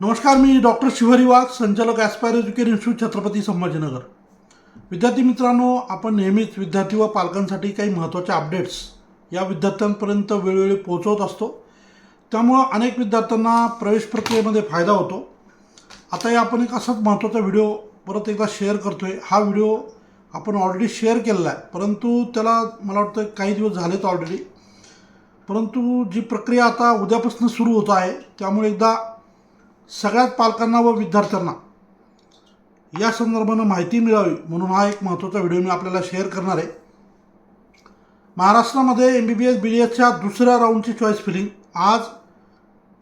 नमस्कार मी डॉक्टर शिवहरी वाघ संचालक aspire education institute Chhatrapati Sambhajinagar. विद्यार्थी मित्रांनो आपण नेहमीच विद्यार्थी व पालकांसाठी काही महत्त्वाचे अपडेट्स या विद्यार्थ्यांपर्यंत वेळोवेळी पोहोचवत असतो. त्यामुळं अनेक विद्यार्थ्यांना प्रवेश प्रक्रियेमध्ये फायदा होतो. आता आपण एक असाच महत्त्वाचा व्हिडिओ परत एकदा शेअर करतो आहे हा व्हिडिओ आपण ऑलरेडी शेअर केलेला आहे. परंतु त्याला मला वाटतं काही दिवस झालेत ऑलरेडी परंतु जी प्रक्रिया आता उद्यापासून सुरू होत आहे त्यामुळे एकदा सगळ्यात पालकांना व विद्यार्थ्यांना या संदर्भानं माहिती मिळावी म्हणून हा एक महत्त्वाचा व्हिडिओ मी आपल्याला शेअर करणार आहे. महाराष्ट्रामध्ये M B B S B D एसच्या दुसऱ्या राऊंडची चॉईस फिलिंग आज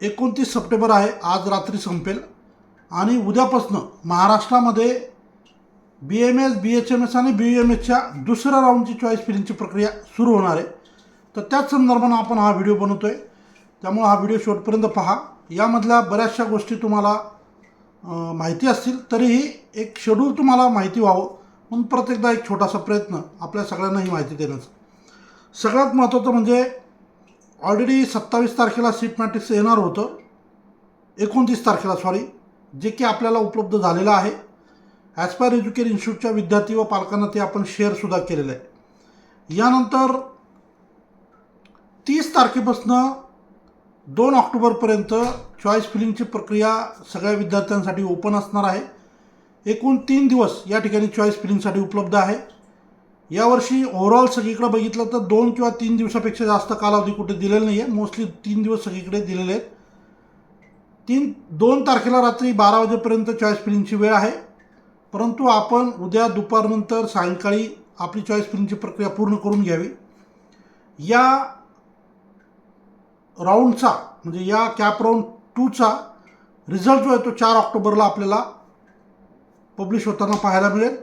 एकोणतीस सप्टेंबर आहे. आज रात्री संपेल. आणि उद्यापासनं महाराष्ट्रामध्ये B M S B H M S आणि बी एम एसच्या दुसऱ्या राऊंडची चॉईस फिलिंगची प्रक्रिया सुरू होणार आहे. तर त्याच संदर्भानं आपण हा व्हिडिओ बनवतो आहे त्यामुळे हा व्हिडिओ शेवटपर्यंत पहा. यामधल्या बऱ्याचशा गोष्टी तुम्हाला माहिती असतील तरीही एक शेड्यूल तुम्हाला माहिती व्हावं. म्हणून प्रत्येकदा एक छोटासा प्रयत्न आपल्या सगळ्यांना ही माहिती देण्याचा. सगळ्यात महत्त्वाचं म्हणजे ऑलरेडी सत्तावीस तारखेला सीट मॅट्रिक्स येणार होतं. एकोणतीस तारखेला सॉरी जे की आपल्याला उपलब्ध झालेलं आहे. ॲज एज्युकेट एज्युकेशन इन्स्टिट्यूटच्या विद्यार्थी व पालकांना ते आपण शेअरसुद्धा केलेलं आहे. यानंतर तीस तारखेपासनं दोन ऑक्टोबरपर्यंत चॉईस फिलिंगची प्रक्रिया सगळ्या विद्यार्थ्यांसाठी ओपन असणार आहे. एकूण तीन दिवस या ठिकाणी चॉईस फिलिंगसाठी उपलब्ध आहे. यावर्षी ओव्हरऑल सगळीकडे बघितलं तर दोन किंवा तीन दिवसापेक्षा जास्त कालावधी कुठे दिलेला नाही आहे मोस्टली तीन दिवस सगळीकडे दिलेले आहेत. तीन दोन तारखेला रात्री बारा वाजेपर्यंत चॉईस फिलिंगची वेळ आहे. परंतु आपण उद्या दुपारनंतर सायंकाळी आपली चॉईस फिलिंगची प्रक्रिया पूर्ण करून घ्यावी. या राऊंडचा म्हणजे या कॅप राऊंड टूचा रिझल्ट जो आहे तो चार ऑक्टोबरला आपल्याला पब्लिश होताना पाहायला मिळेल.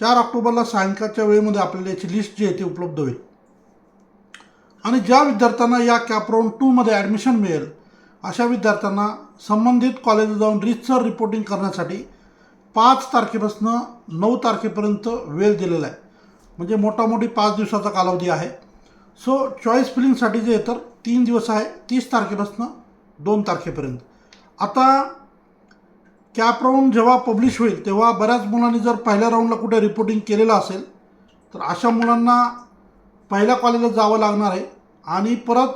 चार ऑक्टोबरला सायंकाळच्या वेळेमध्ये आपल्याला याची लिस्ट जी आहे ती उपलब्ध होईल. आणि ज्या विद्यार्थ्यांना या कॅप राऊंड टूमध्ये ॲडमिशन मिळेल अशा विद्यार्थ्यांना संबंधित कॉलेज जाऊन रिचसर रिपोर्टिंग करण्यासाठी पाच तारखेपासून नऊ तारखेपर्यंत वेळ दिलेला आहे. म्हणजे मोठामोठी पाच दिवसाचा कालावधी आहे. सो चॉईस फिलिंगसाठी जे आहे तर तीन दिवस आहे तीस तारखेपासून दोन तारखेपर्यंत. आता कॅप राऊंड जेव्हा पब्लिश होईल तेव्हा बऱ्याच मुलांनी जर पहिल्या राऊंडला कुठे रिपोर्टिंग केलेलं असेल तर अशा मुलांना पहिल्या कॉलेजला जावं लागणार आहे. आणि परत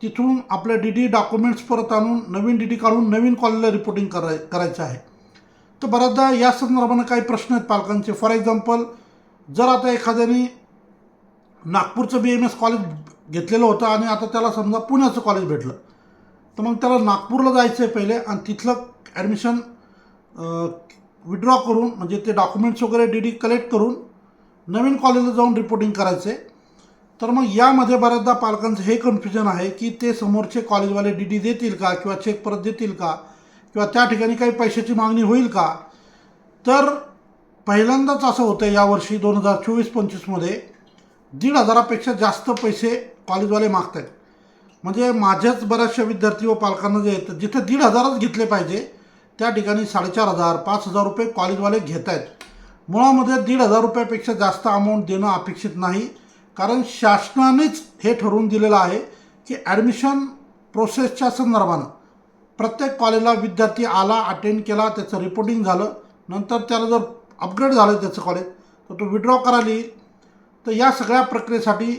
तिथून आपल्या डी डी डॉक्युमेंट्स परत आणून नवीन डी डी काढून नवीन कॉलेजला रिपोर्टिंग कराय करायचं आहे. तर बऱ्याचदा या संदर्भानं काही प्रश्न आहेत पालकांचे. फॉर एक्झाम्पल जर आता एखाद्याने नागपूरचं बी एम एस कॉलेज घेतलेलं होतं आणि आता त्याला समजा पुण्याचं कॉलेज भेटलं. तर मग त्याला नागपूरला जायचं आहे पहिले आणि तिथलं ॲडमिशन विड्रॉ करून म्हणजे ते डॉक्युमेंट्स वगैरे डी डी कलेक्ट करून नवीन कॉलेजला जाऊन रिपोर्टिंग करायचे तर मग यामध्ये बऱ्याचदा पालकांचं हे कन्फ्युजन आहे की ते समोरचे कॉलेजवाले डी डी देतील का किंवा चेक परत देतील का? किंवा त्या ठिकाणी काही पैशाची मागणी होईल का? तर पहिल्यांदाच असं होतं यावर्षी दोन हजार चोवीस पंचवीसमध्ये दीड हजारापेक्षा जास्त पैसे कॉलेजवाले मागत आहेत म्हणजे माझ्याच बऱ्याचशा विद्यार्थी व पालकांना जे आहेत जिथे दीड हजारच घेतले पाहिजे त्या ठिकाणी साडेचार हजार पाच हजार रुपये कॉलेजवाले घेत आहेत मुळामध्ये दीड हजार रुपयापेक्षा जास्त अमाऊंट देणं अपेक्षित नाही कारण शासनानेच हे ठरवून दिलेलं आहे की ॲडमिशन प्रोसेसच्या संदर्भानं प्रत्येक कॉलेजला विद्यार्थी आला अटेंड केला त्याचं रिपोर्टिंग झालं नंतर त्याला जर अपग्रेड झालं त्याचं कॉलेज तर तो विड्रॉ करायला येईल. तर या सगळ्या प्रक्रियेसाठी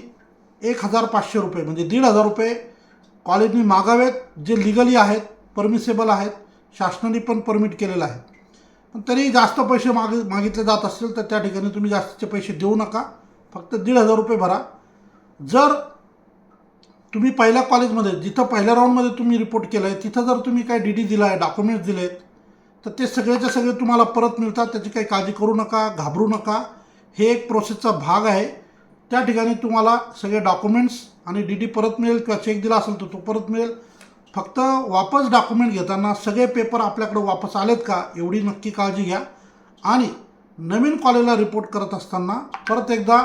एक हजार पाचशे रुपये म्हणजे दीड हजार रुपये कॉलेजनी मागावेत जे लिगली आहेत परमिसेबल आहेत शासनाने पण परमिट केलेलं आहे. पण तरी जास्त पैसे माग मागितले जात असतील तर त्या ठिकाणी तुम्ही जास्तीचे पैसे देऊ नका. फक्त दीड हजार रुपये भरा. जर तुम्ही पहिल्या कॉलेजमध्ये जिथं पहिल्या राऊंडमध्ये तुम्ही रिपोर्ट केलं आहे तिथं जर तुम्ही काय डी डी दिला आहे डॉक्युमेंट्स दिले आहेत तर ते सगळेचे सगळे तुम्हाला परत मिळतात. त्याची काही काळजी करू नका घाबरू नका. हे एक प्रोसेसचा भाग आहे. त्या ठिकाणी तुम्हाला सगळे डॉक्युमेंट्स आणि डी डी परत मिळेल किंवा चेक दिला असेल तर तो परत मिळेल. फक्त वापस डॉक्युमेंट घेताना सगळे पेपर आपल्याकडे वापस आलेत का एवढी नक्की काळजी घ्या. आणि नवीन कॉलेजला रिपोर्ट करत असताना परत एकदा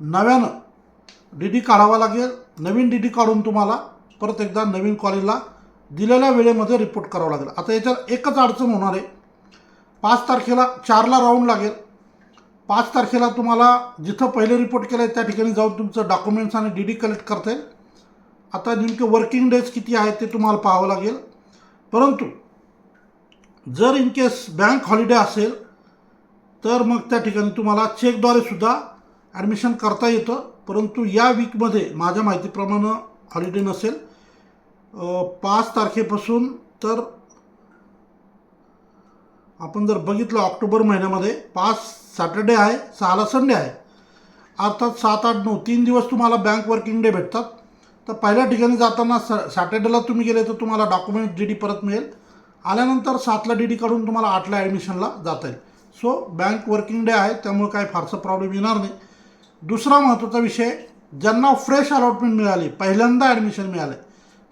नव्यानं डी डी काढावा लागेल. नवीन डी डी काढून तुम्हाला परत एकदा नवीन कॉलेजला दिलेल्या वेळेमध्ये रिपोर्ट करावं लागेल. आता याच्यात एकच अडचण होणार आहे. पाच तारखेला चारला राऊंड लागेल. पाच तारखेला तुम्हाला जिथं पहिले रिपोर्ट केलं आहे त्या ठिकाणी जाऊन तुमचं डॉक्युमेंट्स आणि डी डी कलेक्ट करता येईल. आता नेमके वर्किंग डेज किती आहेत ते तुम्हाला पाहावं लागेल. परंतु जर इन केस बँक हॉलिडे असेल तर मग त्या ठिकाणी तुम्हाला चेकद्वारे सुद्धा ॲडमिशन करता येतं. परंतु या वीकमध्ये माझ्या माहितीप्रमाणे हॉलिडे नसेल. पाच तारखेपासून तर आपण जर बघितलं ऑक्टोबर महिन्यामध्ये पाच सॅटर्डे आहे सहाला संडे आहे. अर्थात सात आठ नऊ तीन दिवस तुम्हाला बँक वर्किंग डे भेटतात. तर पहिल्या ठिकाणी जाताना स सॅटर्डेला तुम्ही गेले तर तुम्हाला डॉक्युमेंट डी डी परत मिळेल. आल्यानंतर सातला डी डी काढून तुम्हाला आठला ॲडमिशनला जाता येईल. सो बँक वर्किंग डे आहे त्यामुळे काय फारसा प्रॉब्लेम येणार नाही. दुसरा महत्त्वाचा विषय ज्यांना फ्रेश अलॉटमेंट मिळाली पहिल्यांदा ॲडमिशन मिळालं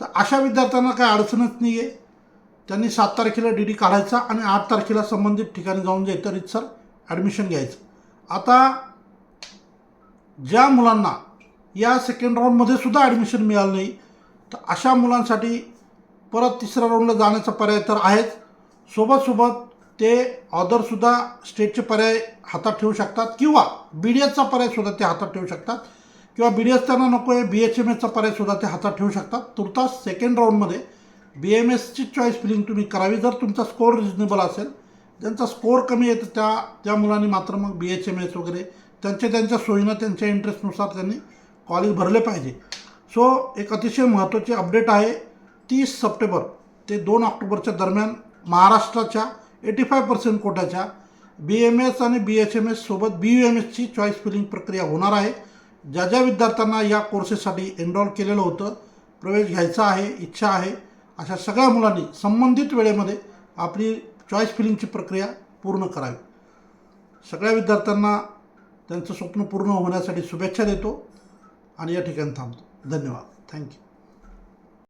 तर अशा विद्यार्थ्यांना काही अडचणच नाही आहे त्यांनी सात तारखेला डी डी काढायचा आणि आठ तारखेला संबंधित ठिकाणी जाऊन जे तर सर ॲडमिशन घ्यायचं. आता ज्या मुलांना या सेकंड राऊंडमध्ये सुद्धा ॲडमिशन मिळालं नाही तर अशा मुलांसाठी परत तिसऱ्या राऊंडला जाण्याचा पर्याय तर आहेच. सोबत सोबत ते ऑदरसुद्धा स्टेटचे पर्याय हातात ठेवू शकतात किंवा बी डी एसचा पर्यायसुद्धा ते हातात ठेवू शकतात. किंवा बी डी एस त्यांना नको आहे बी एच एम एसचा पर्यायसुद्धा ते हातात ठेवू शकतात. तुर्तास सेकंड राऊंडमध्ये बी एम एसची चॉईस फिलिंग तुम्ही करावी जर तुमचा स्कोअर रिजनेबल असेल. ज्यांचा स्कोअर कमी येतो त्या त्या मुलांनी मात्र मग बी एच एम एस वगैरे त्यांच्या त्यांच्या सोयीनं त्यांच्या इंटरेस्टनुसार त्यांनी कॉलेज भरले पाहिजे. सो एक अतिशय महत्त्वाची अपडेट आहे तीस सप्टेंबर ते दोन ऑक्टोबरच्या दरम्यान महाराष्ट्राच्या एटी फाय पर्सेंट कोट्याच्या बी एम एस आणि बी एच एम एस सोबत बी यू एम एसची चॉईस फिलिंग प्रक्रिया होणार आहे. ज्या ज्या विद्यार्थ्यांना या कोर्सेससाठी एनरॉल केलेलं होतं प्रवेश घ्यायचा आहे इच्छा आहे अशा सगळ्या मुलांनी संबंधित वेळेमध्ये आपली चॉईस फिलिंगची प्रक्रिया पूर्ण करावी. सगळ्या विद्यार्थ्यांना त्यांचं स्वप्न पूर्ण होण्यासाठी शुभेच्छा देतो आणि या ठिकाणी थांबतो. धन्यवाद. थँक्यू